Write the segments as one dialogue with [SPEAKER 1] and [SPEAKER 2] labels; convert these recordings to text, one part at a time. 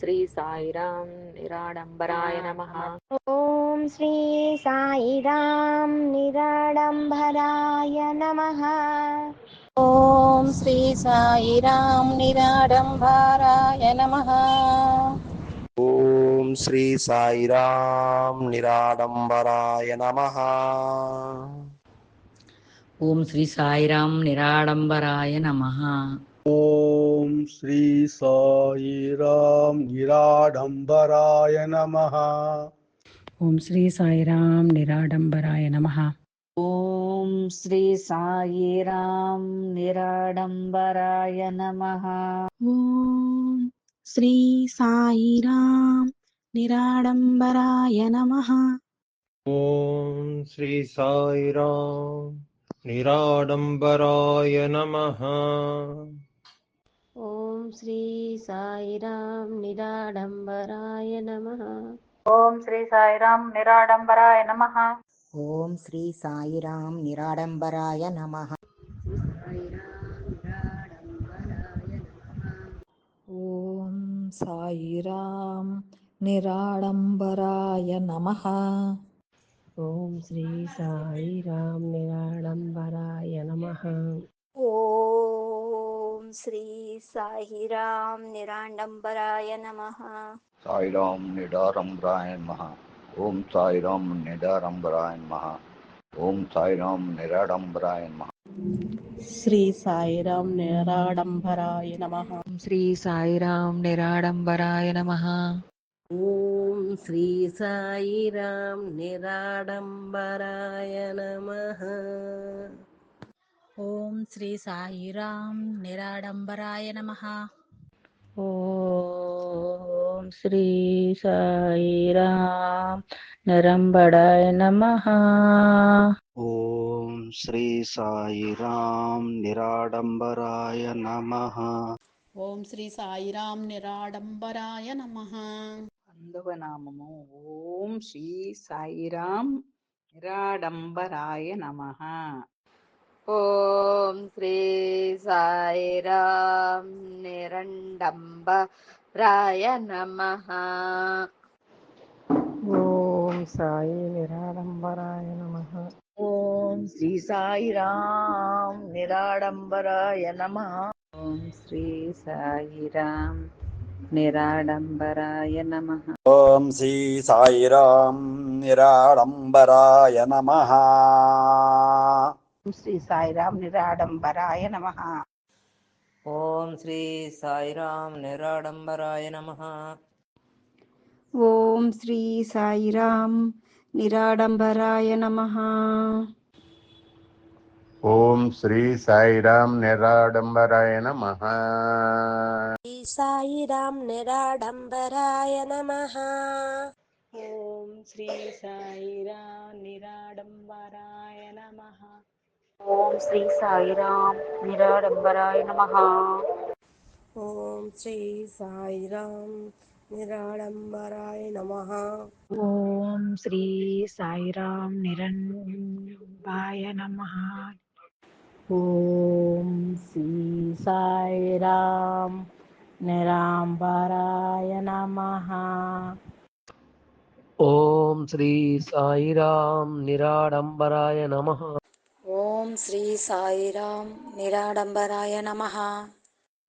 [SPEAKER 1] శ్రీ సాయిరాం నిరాడంబరాయ నమ.
[SPEAKER 2] ఓం శ్రీ సాయిరాం నిరాడంబరాయ నమ.
[SPEAKER 3] ఓం శ్రీ సాయిరాం నిరాడంబరాయ నమ.
[SPEAKER 4] ఓం శ్రీ సాయిరాం నిరాడంబరాయ నమ.
[SPEAKER 5] ఓం శ్రీ సాయిరాం నిరాడంబరాయ నమ.
[SPEAKER 6] ఓం శ్రీ సాయిరాం నిరాడంబరాయ నమ
[SPEAKER 7] ఓం శ్రీ సాయిరాం నిరాడంబరాయ నమ
[SPEAKER 1] ఓం శ్రీ సాయిరాం నిరాడంబరాయ నమ
[SPEAKER 3] ॐ श्री साईराम निराडम्बराय नमः
[SPEAKER 8] ఓం శ్రీ సాయిరాం నిరాడంబరాయ నమ
[SPEAKER 2] ॐ श्री साई राम निराडम्बराय नमः।
[SPEAKER 1] ॐ श्री साम निराडंबराय नमः।
[SPEAKER 9] ॐ श्री साई राम निराडम्बराय नमः।
[SPEAKER 3] ॐ साईराम निराडम्बराय नमः।
[SPEAKER 2] ॐ श्री साईराम निराडम्बराय नमः।
[SPEAKER 9] శ్రీ సాయిరాం నిరాడంబరాయ నమ.
[SPEAKER 10] సాయిరాం నిడారంబరాయ నమ. ఓం సాయిరాం నిడారంబరాయ నమ. ఓం సాయిరాం నిరాడంబరాయ నమ.
[SPEAKER 3] శ్రీ సాయిరాం నిరాడంబరాయ నమ.
[SPEAKER 1] శ్రీ సాయిరాం నిరాడంబరాయ నమ.
[SPEAKER 2] ఓం శ్రీ సాయిరాం నిరాడంబరాయ నమ.
[SPEAKER 3] ఓం శ్రీ సాయిరామ్ నిరాడంబరాయ నమ.
[SPEAKER 1] ఓం శ్రీ సాయిరామ్ నిరంబడాయ నమ.
[SPEAKER 4] ఓం శ్రీ సాయిరామ్ నిరాడంబరాయ నమ.
[SPEAKER 3] ఓం శ్రీ సాయిరామ్ నిరాడంబరాయ నమ.
[SPEAKER 5] అందువ నామము ఓం శ్రీ సాయిరామ్ నిరాడంబరాయ నమ.
[SPEAKER 9] ஓம் ஸ்ரீ சாய்ராம் நிரண்டம்பராய நமஹா.
[SPEAKER 2] ஓம் சாய் நிராடம்பராய நமஹா.
[SPEAKER 5] ஓம் ஸ்ரீ சாய்ராம் நிராடம்பராய நமஹா. ஓம் ஸ்ரீ சாய்ராம் निराडम्बराय नमः
[SPEAKER 4] ॐ श्री साईराम निराडम्बराय नमः ఓం
[SPEAKER 3] శ్రీ సాయిరామ్ నిరాడంబరాయ నమ.
[SPEAKER 5] ఓం శ్రీ సాయిరామ్ నిరాడంబరాయ నమ.
[SPEAKER 2] ఓం శ్రీ సాయిరామ్ నిరాడంబరాయ నమ.
[SPEAKER 6] ఓం శ్రీ సాయిరామ్ నిరాడంబరాయ నమ.
[SPEAKER 9] శ్రీ సాయిరామ్ నిరాడంబరాయ నమ.
[SPEAKER 3] ఓం శ్రీ సాయిరామ్ నిరాడంబరాయ నమ.
[SPEAKER 1] ఓం శ్రీ సాయిరామ్ నిరాడంబరాయ నమ.
[SPEAKER 2] ఓం శ్రీ సాయిరామ్ నిరాడంబరాయ నమ.
[SPEAKER 7] ఓం శ్రీ సాయిరామ్ నిరంబాయ నమ.
[SPEAKER 3] ఓం శ్రీ సాయిరామ్ నిరాంబరాయ నమ.
[SPEAKER 8] ఓం శ్రీ సాయిరామ్ నిరాడంబరాయ నమ.
[SPEAKER 9] ஓம் ஸ்ரீ சாய்ராம் நிராடம்பராய நமஹா.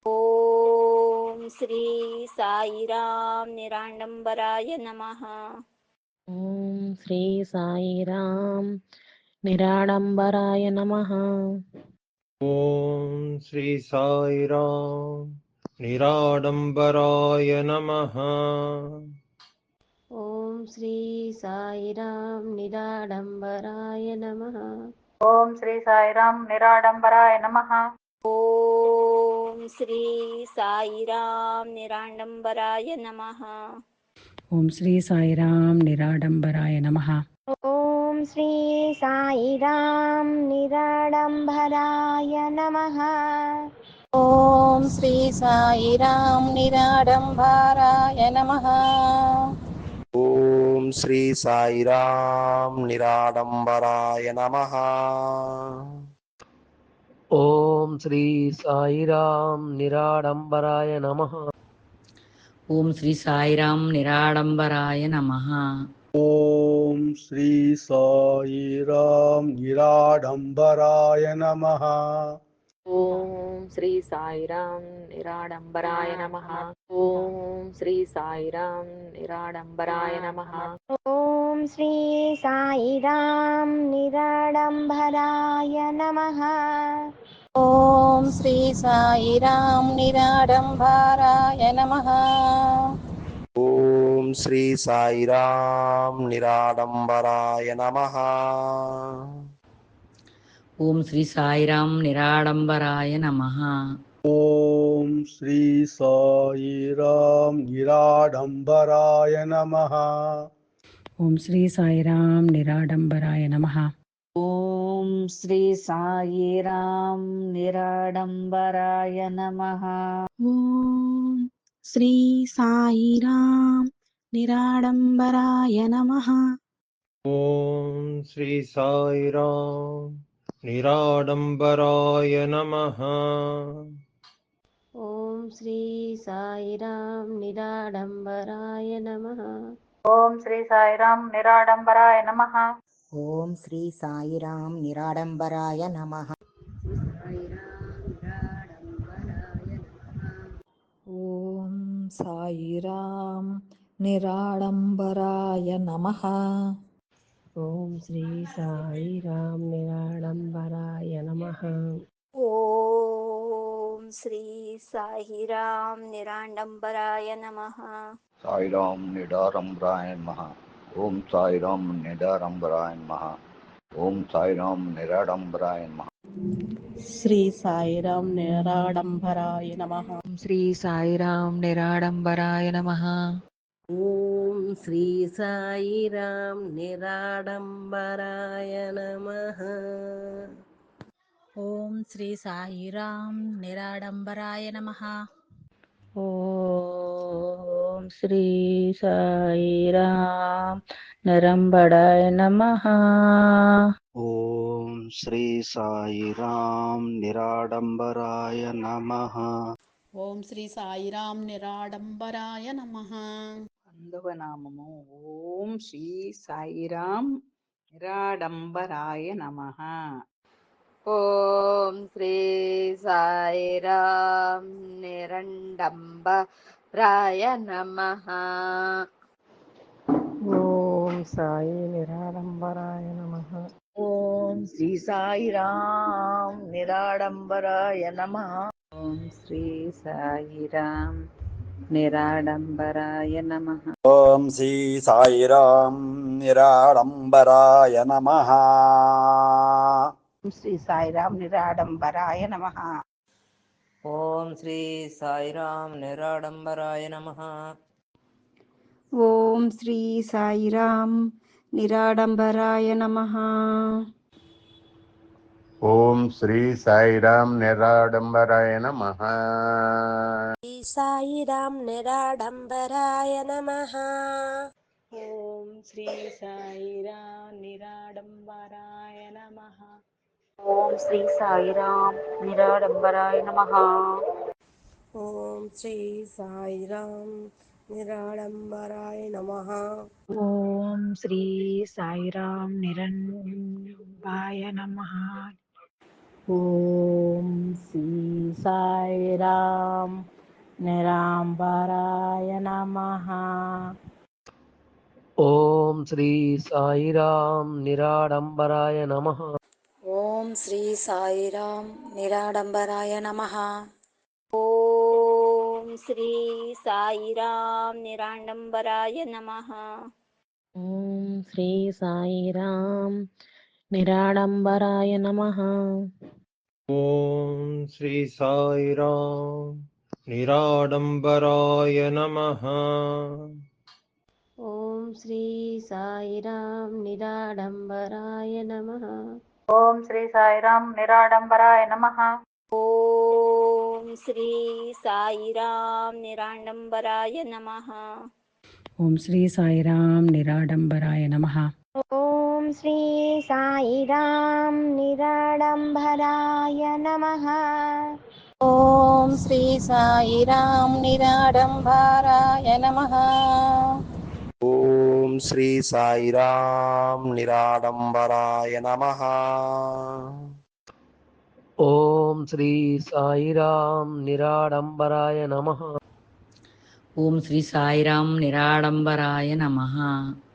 [SPEAKER 9] ஓம் ஸ்ரீ சாய்ராம் நிராடம்பராய நமஹா.
[SPEAKER 3] ஓம் ஸ்ரீ சாய்ராம் நிராடம்பராய நமஹா.
[SPEAKER 8] ஓம் ஸ்ரீ சாய்ராம் निराडम्बराय नमः
[SPEAKER 2] ॐ श्री साईराम निराडम्बराय नमः
[SPEAKER 1] ఓం శ్రీ సాయిరామ్ నిరాడంబరాయ నమ.
[SPEAKER 9] ఓం శ్రీ సాయిరామ్ నిరాడంబరాయ నమ.
[SPEAKER 7] ఓం శ్రీ సాయిరామ్ నిరాడంబరాయ నమ.
[SPEAKER 2] ఓం శ్రీ సాయిరామ్ నిరాడంబరాయ నమ.
[SPEAKER 3] ఓం శ్రీ సాయిరామ్ నిరాడంబరాయ నమ.
[SPEAKER 4] శ్రీ సాయిరాం నిరాడంబరాయ నమ.
[SPEAKER 8] ఓం శ్రీ సాయిరాం నిరాడంబరాయ నమ.
[SPEAKER 5] ఓం శ్రీ సాయిరాం నిరాడంబరాయ నమ.
[SPEAKER 6] ఓం శ్రీ సాయిరామ్ నిరాడంబరాయ నమః.
[SPEAKER 3] ఓం శ్రీ సాయిరాం నిరాడంబరాయ నమ. ఓం శ్రీ సాయిరామ్ నిరాడంబరాయ నమ. ఓం శ్రీ సాయిరామ్ నిరాడంబరాయ నమ.
[SPEAKER 4] ఓం శ్రీ సాయిరామ్ నిరాడంబరాయ నమ.
[SPEAKER 5] ఓం శ్రీ సాయిరామ్ నిరాడంబరాయ నమ.
[SPEAKER 6] ఓం శ్రీ సాయిరామ్ నిరాడంబరాయ నమ.
[SPEAKER 7] ॐ श्री साईरां निराडम्बराय नमः।
[SPEAKER 5] ॐ श्री साई रां निराडम्बराय
[SPEAKER 3] नमः। ॐ श्री साई राम
[SPEAKER 8] निराडम्बराय नमः। ॐ श्री साई राम निराडम्बराय नमः।
[SPEAKER 2] ॐ श्री साई राम निराडम्बराय नमः।
[SPEAKER 1] श्री साई रामराय नमः। ॐ
[SPEAKER 3] श्री निराडम्बराय नमः। ॐ श्री साई निराडम्बराय नमः। ॐ साईराम निराडम्बराय नमः।
[SPEAKER 2] ॐ श्री साईराम निराडम्बराय नमः।
[SPEAKER 9] ॐ శ్రీ సాయిరాం నిరాడంబరాయ నమ.
[SPEAKER 10] సాయిరాం నిడారంబరాయ నమః. ఓం సాయిరాం నిడారంబరాయ నమః. ఓం సాయిరాం నిరాడంబరాయ నమః.
[SPEAKER 3] శ్రీ సాయిరామ్ నిరాడంబరాయ నమ.
[SPEAKER 5] శ్రీ సాయిరాం నిరాడంబరాయ నమ.
[SPEAKER 2] ఓం శ్రీ సాయిరామ్ నిరాడంబరాయ నమః.
[SPEAKER 3] ఓం శ్రీ సాయిరామ్ నిరాడంబరాయ నమ.
[SPEAKER 5] ఓం శ్రీ సాయిరాం నిరంబడాయ నమ.
[SPEAKER 4] ఓం శ్రీ సాయిరామ్ నిరాడంబరాయ నమః.
[SPEAKER 3] ఓం శ్రీ సాయిరామ్ నిరాడంబరాయ నమ.
[SPEAKER 5] అందువ నామము ఓం శ్రీ సాయిరాం నిరాడంబరాయ నమ.
[SPEAKER 9] ఓం శ్రీ సాయిరాం నిరండంబరాయ నమ.
[SPEAKER 7] ఓం సాయి నిరాడంబరాయ నమ.
[SPEAKER 5] ఓం శ్రీ సాయిరాం నిరాడంబరాయ నమ. ఓం శ్రీ సాయిరాం నిరాడంబరాయ నమ.
[SPEAKER 4] ఓం శ్రీ సాయిరామ్ నిరాడంబరాయ నమః.
[SPEAKER 3] శ్రీ సాయిరామ్ నిరాడంబరాయ నమ.
[SPEAKER 5] ఓం శ్రీ సాయిరాం నిరాడంబరాయ నమ.
[SPEAKER 2] ఓం శ్రీ సాయిరామ్ నిరాడంబరాయ నమః.
[SPEAKER 6] ఓం శ్రీ సాయిరామ్ నిరాడంబరాయ నమ.
[SPEAKER 9] శ్రీ సాయిరాం నిరాడంబరాయ నమ.
[SPEAKER 2] ఓం శ్రీ సాయిరామ్ నిరాడంబరాయ నమః.
[SPEAKER 1] ఓం శ్రీ సాయిరాం నిరాడంబరాయ నమ.
[SPEAKER 2] ఓం శ్రీ సాయిరామ్ నిరాడంబరాయ నమః.
[SPEAKER 7] ఓం శ్రీ సాయిరాం నిరంబాయ నమ.
[SPEAKER 3] ఓం శ్రీ సాయిరామ్ నిరాంబరాయ నమ.
[SPEAKER 8] ఓం శ్రీ సాయిరాం నిరాడంబరాయ నమ.
[SPEAKER 9] ఓం శ్రీ సాయిరాం నిరాడంబరాయ నమ. ఓం శ్రీ సాయిరాం నిరాడంబరాయ నమ.
[SPEAKER 3] ఓం శ్రీ సాయిరామ్ నిరాడంబరాయ నమ.
[SPEAKER 8] ఓం శ్రీ సాయిరాం నిరాడంబరాయ నమ.
[SPEAKER 2] ఓం శ్రీ సాయిరామ్ నిరాడంబరాయ నమః.
[SPEAKER 1] ఓం శ్రీ సాయిరాం నిరాడంబరాయ నమ.
[SPEAKER 9] ఓం శ్రీ సాయిరాం నిరాడంబరాయ నమ.
[SPEAKER 7] ఓం శ్రీ సాయిరాం నిరాడంబరాయ నమ.
[SPEAKER 2] ఓం శ్రీ సాయిరామ్ నిరాడంబరాయ నమః.
[SPEAKER 11] ఓం శ్రీ సాయిరాం నిరాడంబరాయ నమః.
[SPEAKER 4] ఓం శ్రీ సాయిరాం నిరాడంబరాయ నమ.
[SPEAKER 8] ఓం శ్రీ సాయిరాం నిరాడంబరాయ నమ.
[SPEAKER 12] ఓం శ్రీ సాయిరాం నిరాడంబరాయ నమ.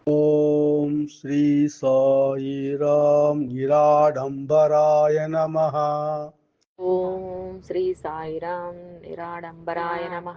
[SPEAKER 6] ఓం శ్రీ సాయిరాం నిరాడంబరాయ నమ.
[SPEAKER 13] ఓం శ్రీ సాయిరాం నిరాడంబరాయ నమ.